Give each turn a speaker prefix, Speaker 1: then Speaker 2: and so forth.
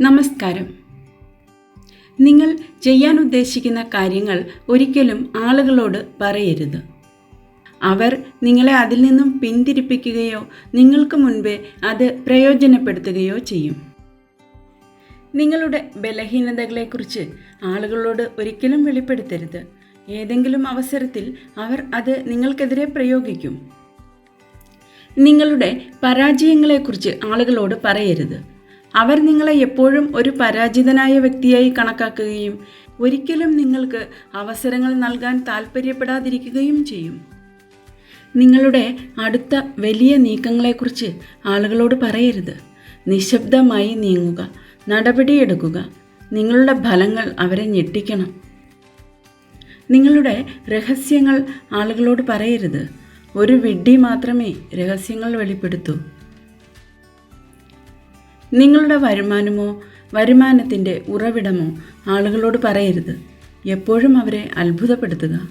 Speaker 1: നമസ്കാരം. നിങ്ങൾ ചെയ്യാൻ ഉദ്ദേശിക്കുന്ന കാര്യങ്ങൾ ഒരിക്കലും ആളുകളോട് പറയരുത്. അവർ നിങ്ങളെ അതിൽ നിന്നും പിന്തിരിപ്പിക്കുകയോ നിങ്ങൾക്ക് മുൻപേ അത് പ്രയോജനപ്പെടുത്തുകയോ ചെയ്യും. നിങ്ങളുടെ ബലഹീനതകളെക്കുറിച്ച് ആളുകളോട് ഒരിക്കലും വെളിപ്പെടുത്തരുത്. ഏതെങ്കിലും അവസരത്തിൽ അവർ അത് നിങ്ങൾക്കെതിരെ പ്രയോഗിക്കും. നിങ്ങളുടെ പരാജയങ്ങളെക്കുറിച്ച് ആളുകളോട് പറയരുത്. അവർ നിങ്ങളെ എപ്പോഴും ഒരു പരാജിതനായ വ്യക്തിയായി കണക്കാക്കുകയും ഒരിക്കലും നിങ്ങൾക്ക് അവസരങ്ങൾ നൽകാൻ താൽപ്പര്യപ്പെടാതിരിക്കുകയും ചെയ്യും. നിങ്ങളുടെ അടുത്ത വലിയ നീക്കങ്ങളെക്കുറിച്ച് ആളുകളോട് പറയരുത്. നിശബ്ദമായി നീങ്ങുക നടപടിയെടുക്കുക. നിങ്ങളുടെ ഫലങ്ങൾ അവരെ ഞെട്ടിക്കണം. നിങ്ങളുടെ രഹസ്യങ്ങൾ ആളുകളോട് പറയരുത്. ഒരു വിഡ്ഢി മാത്രമേ രഹസ്യങ്ങൾ വെളിപ്പെടുത്തൂ. നിങ്ങളുടെ വരുമാനമോ വരുമാനത്തിന്റെ ഉറവിടമോ ആളുകളോട് പറയരുത്. എപ്പോഴും അവരെ അത്ഭുതപ്പെടുത്തുക.